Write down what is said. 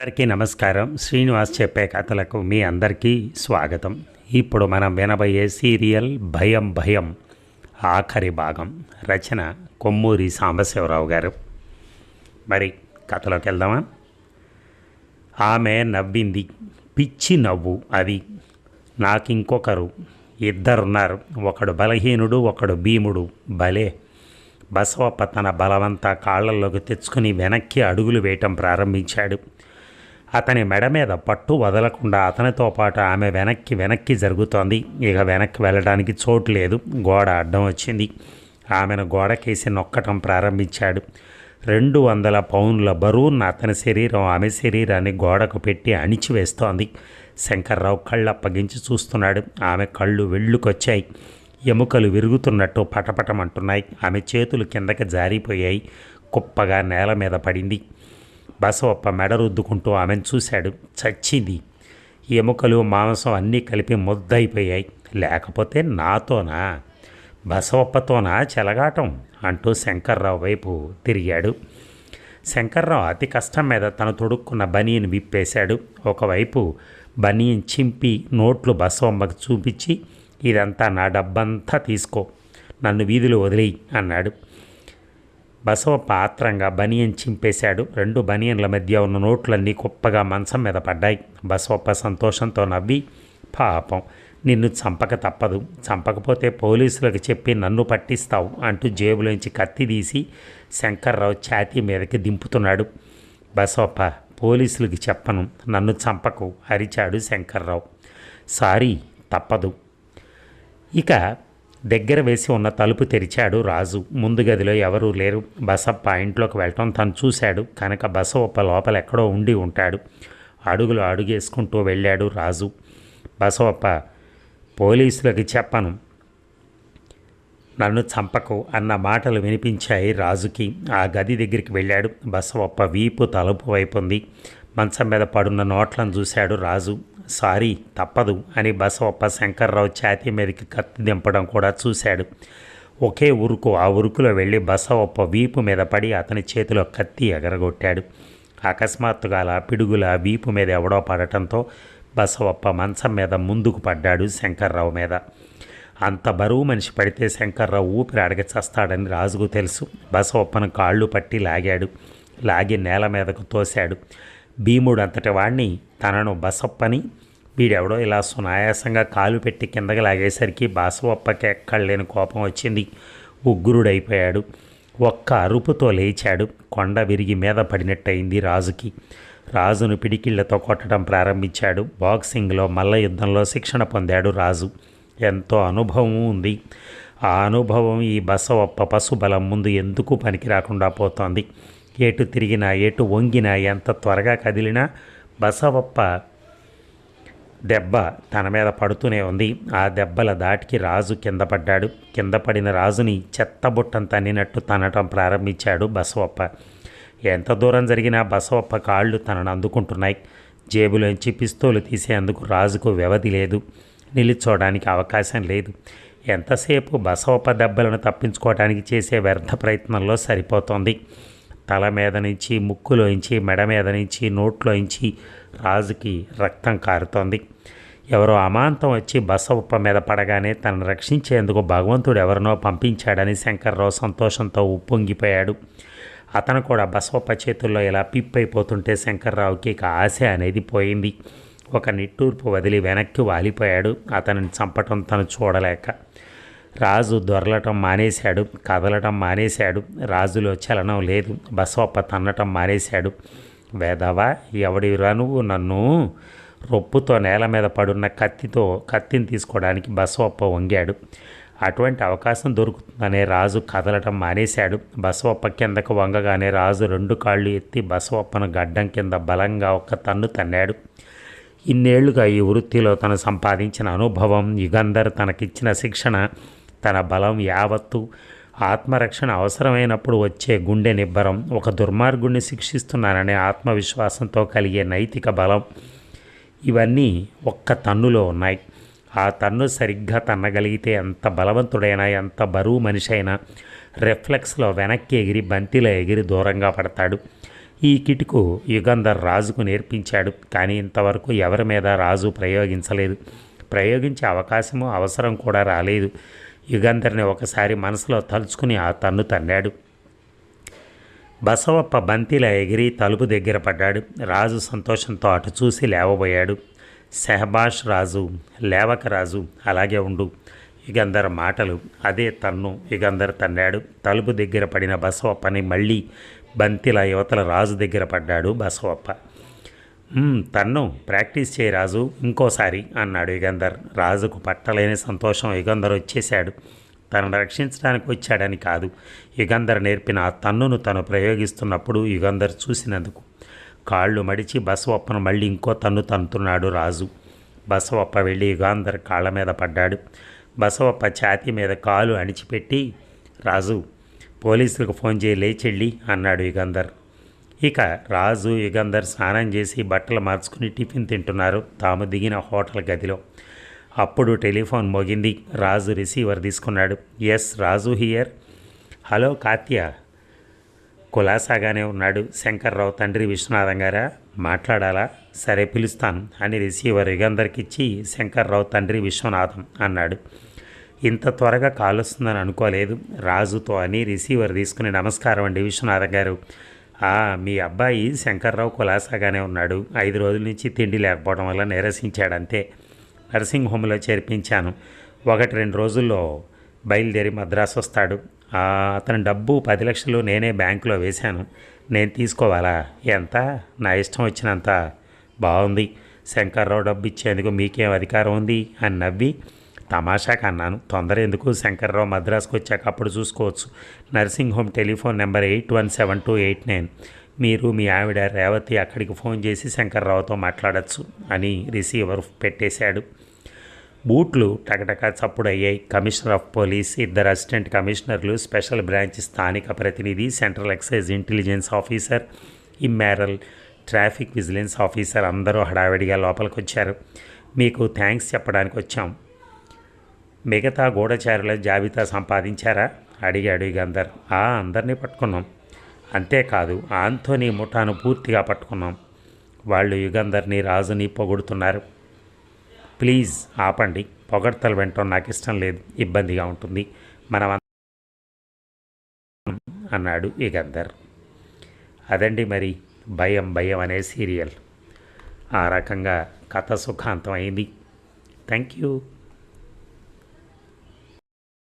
అందరికీ నమస్కారం. శ్రీనివాస్ చెప్పే కథలకు మీ అందరికీ స్వాగతం. ఇప్పుడు మనం వినబోయే సీరియల్ భయం భయం ఆఖరి భాగం. రచన కొమ్మూరి సాంబశివరావు గారు. మరి కథలోకి వెళ్దామా? ఆమె నవ్వింది. పిచ్చి నవ్వు అది. నాకు ఇంకొకరు ఇద్దరున్నారు. ఒకడు బలహీనుడు ఒకడు భీముడు. భలే! బసవప్ప తన బలవంతా కాళ్ళల్లోకి తెచ్చుకుని వెనక్కి అడుగులు వేయటం ప్రారంభించాడు. అతని మెడ మీద పట్టు వదలకుండా అతనితో పాటు ఆమె వెనక్కి వెనక్కి జరుగుతోంది. ఇక వెనక్కి వెళ్ళడానికి చోటు లేదు. గోడ అడ్డం వచ్చింది. ఆమెను గోడకేసి నొక్కటం ప్రారంభించాడు. రెండు వందల పౌన్ల బరువున్న అతని శరీరం ఆమె శరీరాన్ని గోడకు పెట్టి అణిచివేస్తోంది. శంకర్రావు కళ్ళు అప్పగించి చూస్తున్నాడు. ఆమె కళ్ళు వెళ్ళుకొచ్చాయి ఎముకలు విరుగుతున్నట్టు పటపటమంటున్నాయి. ఆమె చేతులు కిందకి జారిపోయాయి. కుప్పగా నేల మీద పడింది. బసవప్ప మెడ రుద్దుకుంటూ ఆమెను చూశాడు. చచ్చింది. ఎముకలు మాంసం అన్నీ కలిపి ముద్దయిపోయాయి. లేకపోతే నాతోనా? బసవప్పతోనా చెలగాటం? అంటూ శంకర్రావు వైపు తిరిగాడు. శంకర్రావు అతి కష్టం మీద తను తొడుక్కున్న బనీని విప్పేశాడు. ఒకవైపు బనీన్ చింపి నోట్లు బసవమ్మకు చూపించి ఇదంతా నా డబ్బంతా తీసుకో. నన్ను వీధిలో వదిలేయి అన్నాడు. బసవప్ప ఆత్రంగా బనియన్ చింపేశాడు. రెండు బనియన్ల మధ్య ఉన్న నోట్లన్నీ కుప్పగా మంచం మీద పడ్డాయి. బసవప్ప సంతోషంతో నవ్వి పాపం నిన్ను చంపక తప్పదు. చంపకపోతే పోలీసులకు చెప్పి నన్ను పట్టిస్తావు అంటూ జేబులోంచి కత్తి తీసి శంకర్రావు ఛాతీ మీదకి దింపుతున్నాడు. బసవప్ప పోలీసులకి చెప్పను. నన్ను చంపకు అరిచాడు శంకర్రావు. సారీ తప్పదు. ఇక దగ్గర వేసి ఉన్న తలుపు తెరిచాడు రాజు. ముందు గదిలో ఎవరూ లేరు. బసప్ప ఇంట్లోకి వెళ్ళటం తను చూశాడు. కనుక బసవప్ప లోపల ఎక్కడో ఉండి ఉంటాడు. అడుగులు అడుగేసుకుంటూ వెళ్ళాడు రాజు. బసవప్ప పోలీసులకి చెప్పను. నన్ను చంపకు అన్న మాటలు వినిపించాయి రాజుకి. ఆ గది దగ్గరికి వెళ్ళాడు. బసవప్ప వీపు తలుపు వైపు ఉంది. మంచం మీద పడున్న నోట్లను చూశాడు రాజు. సారీ తప్పదు అని బసవప్ప శంకర్రావు ఛాతీ మీదకి కత్తి దింపడం కూడా చూశాడు. ఒకే ఉరుకు ఆ ఉరుకులో వెళ్ళి బసవప్ప వీపు మీద పడి అతని చేతిలో కత్తి ఎగరగొట్టాడు. అకస్మాత్తుగా అలా పిడుగుల వీపు మీద ఎవడో పడటంతో బసవప్ప మంచం మీద ముందుకు పడ్డాడు శంకర్రావు మీద. అంత బరువు మనిషి పడితే శంకర్రావు ఊపిరి అడగచేస్తాడని రాజుకు తెలుసు. బసవప్పను కాళ్ళు పట్టి లాగాడు. లాగి నేల మీదకు తోశాడు. భీముడు అంతటి వాణ్ణి తనను బసప్పని వీడెవడో ఇలా సునాయాసంగా కాలు పెట్టి కిందకి లాగేసరికి బసవప్పకి ఎక్కడలేని కోపం వచ్చింది. ఉగ్రుడైపోయాడు ఒక్క అరుపుతో లేచాడు. కొండ విరిగి మీద పడినట్టయింది రాజుకి. రాజును పిడికిళ్ళతో కొట్టడం ప్రారంభించాడు. బాక్సింగ్లో మల్ల యుద్ధంలో శిక్షణ పొందాడు రాజు. ఎంతో అనుభవం ఉంది. ఆ అనుభవం ఈ బసవప్ప పశుబలం ముందు ఎందుకు పనికి రాకుండా పోతోంది? ఎటు తిరిగినా ఎటు వంగినా ఎంత త్వరగా కదిలినా బసవప్ప దెబ్బ తన మీద పడుతూనే ఉంది. ఆ దెబ్బల దాటికి రాజు కింద పడ్డాడు. కింద పడిన రాజుని చెత్తబుట్టం తన్నినట్టు తనటం ప్రారంభించాడు బసవప్ప. ఎంత దూరం జరిగినా బసవప్ప కాళ్ళు తనను అందుకుంటున్నాయి. జేబులోంచి పిస్తోలు తీసేందుకు రాజుకు వ్యవధి లేదు. నిలుచోడానికి అవకాశం లేదు. ఎంతసేపు బసవప్ప దెబ్బలను తప్పించుకోవడానికి చేసే వ్యర్థ ప్రయత్నంలో సరిపోతోంది. తల మీద నుంచి ముక్కులోంచి మెడ మీద నుంచి నోట్లోంచి రాజుకి రక్తం కారుతోంది. ఎవరో అమాంతం వచ్చి బసవప్ప మీద పడగానే తనను రక్షించేందుకు భగవంతుడు ఎవరినో పంపించాడని శంకర్రావు సంతోషంతో ఉప్పొంగిపోయాడు. అతను కూడా బసవప్ప చేతుల్లో ఇలా పిప్పైపోతుంటే శంకర్రావుకి ఇక ఆశ అనేది పోయింది. ఒక నిట్టూర్పు వదిలి వెనక్కి వాలిపోయాడు. అతనిని చంపటం తను చూడలేక. రాజు దొరలటం మానేశాడు కదలటం మానేశాడు రాజులో చలనం లేదు బసవప్ప తన్నటం మానేశాడు. వేదవా ఎవడిరా నువ్వు నన్ను? రొప్పుతో నేల మీద పడున్న కత్తితో కత్తిని తీసుకోవడానికి బసవప్ప వంగాడు. అటువంటి అవకాశం దొరుకుతుందనే రాజు కదలటం మానేశాడు. బసవప్ప కిందకు వంగగానే రాజు రెండు కాళ్ళు ఎత్తి బసవప్పను గడ్డం కింద బలంగా ఒక్క తన్ను తన్నాడు. ఇన్నేళ్ళుగా ఈ వృత్తిలో తను సంపాదించిన అనుభవం యుగంధర్ తనకిచ్చిన శిక్షణ తన బలం యావత్తు ఆత్మరక్షణ అవసరమైనప్పుడు వచ్చే గుండె నిబ్బరం ఒక దుర్మార్గుణ్ణి శిక్షిస్తున్నాననే ఆత్మవిశ్వాసంతో కలిగే నైతిక బలం. ఇవన్నీ ఒక్క తన్నులో ఉన్నాయి. ఆ తన్ను సరిగ్గా తన్నగలిగితే ఎంత బలవంతుడైనా ఎంత బరువు మనిషి అయినా రిఫ్లెక్స్లో వెనక్కి ఎగిరి బంతిలో ఎగిరి దూరంగా పడతాడు. ఈ కిటుకు యుగంధర్ రాజుకు నేర్పించాడు కానీ ఇంతవరకు ఎవరి మీద రాజు ప్రయోగించలేదు. ప్రయోగించే అవకాశము అవసరం కూడా రాలేదు. యుగంధర్ని ఒకసారి మనసులో తలుచుకుని ఆ తన్ను తన్నాడు. బసవప్ప బంతిలా ఎగిరి తలుపు దగ్గర పడ్డాడు. రాజు సంతోషంతో అటు చూసి లేవబోయాడు. సెహబాష్ రాజు లేవక రాజు అలాగే ఉండు. యుగంధర్ మాటలు అదే తన్ను యుగంధర్ తన్నాడు. తలుపు దగ్గర పడిన బసవప్పని మళ్ళీ బంతిల యువతల రాజు దగ్గర పడ్డాడు బసవప్ప. తన్ను ప్రాక్టీస్ చేయి రాజు ఇంకోసారి అన్నాడు యుగంధర్. రాజుకు పట్టలేని సంతోషం యుగంధర్ వచ్చేశాడు. తనను రక్షించడానికి వచ్చాడని కాదు. యుగంధర్ నేర్పిన ఆ తన్నును తను ప్రయోగిస్తున్నప్పుడు యుగంధర్ చూసినందుకు. కాళ్ళు మడిచి బసవప్పను మళ్ళీ ఇంకో తన్ను తన్నుతున్నాడు రాజు. బసవప్ప వెళ్ళి యుగాంధర్ కాళ్ళ మీద పడ్డాడు. బసవప్ప ఛాతీ మీద కాలు అణిచిపెట్టి రాజు పోలీసులకు ఫోన్ చేయి లేచెళ్ళి అన్నాడు యుగంధర్. ఇక రాజు యుగంధర్ స్నానం చేసి బట్టలు మార్చుకుని టిఫిన్ తింటున్నారు. తాము దిగిన హోటల్ గదిలో. అప్పుడు టెలిఫోన్ మోగింది. రాజు రిసీవర్ తీసుకున్నాడు. Yes Raju here. Hello Katya. కులాసాగానే ఉన్నాడు. శంకర్రావు తండ్రి విశ్వనాథం గారా? మాట్లాడాలా? సరే పిలుస్తాను అని రిసీవర్ యుగంధర్కి ఇచ్చి శంకర్రావు తండ్రి విశ్వనాథం అన్నాడు. ఇంత త్వరగా కాల్ వస్తుందని అనుకోలేదు. రాజుతో అని రిసీవర్ తీసుకుని నమస్కారం అండి విశ్వనాథం గారు. మీ అబ్బాయి శంకర్రావు కులాసాగానే ఉన్నాడు. ఐదు రోజుల నుంచి తిండి లేకపోవడం వల్ల నిరసించాడంతే. నర్సింగ్ హోమ్లో చేర్పించాను. ఒకటి రెండు రోజుల్లో బయలుదేరి మద్రాసు వస్తాడు. అతని డబ్బు పది లక్షలు నేనే బ్యాంకులో వేశాను. నేను తీసుకోవాలా? ఎంత? నా ఇష్టం వచ్చినంత. బాగుంది శంకర్రావు డబ్బు ఇచ్చేందుకు మీకేం అధికారం ఉంది? అని నవ్వి తమాషా అన్నాను తొందర ఎందుకు? శంకర్రావు మద్రాసుకు వచ్చాక అప్పుడు చూసుకోవచ్చు. Nursing home telephone number eight one seven two eight nine. మీరు మీ ఆవిడ రేవతి అక్కడికి ఫోన్ చేసి శంకర్రావుతో మాట్లాడచ్చు అని రిసీవర్ పెట్టేశాడు. బూట్లు టకటక చప్పుడయ్యాయి. కమిషనర్ ఆఫ్ పోలీస్ ఇద్దరు అసిస్టెంట్ కమిషనర్లు స్పెషల్ బ్రాంచ్ స్థానిక ప్రతినిధి central excise intelligence officer immoral traffic vigilance officer అందరూ హడావిడిగా లోపలికి వచ్చారు మీకు థ్యాంక్స్ చెప్పడానికి వచ్చాం. మిగతా గూఢచారుల జాబితా సంపాదించారా? అడిగాడు యుగంధర్ ఆ అందరినీ పట్టుకున్నాం. అంతేకాదు ఆంథోనీ ముఠాను పూర్తిగా పట్టుకున్నాం. వాళ్ళు యుగంధర్ని రాజుని పొగుడుతున్నారు. ప్లీజ్ ఆపండి. పొగడ్తలు వినటం నాకు ఇష్టం లేదు. ఇబ్బందిగా ఉంటుంది. మనం అన్నాడు యుగంధర్ అదండి మరి భయం భయం అనే సీరియల్. ఆ రకంగా కథ సుఖాంతం అయింది థ్యాంక్ యూ.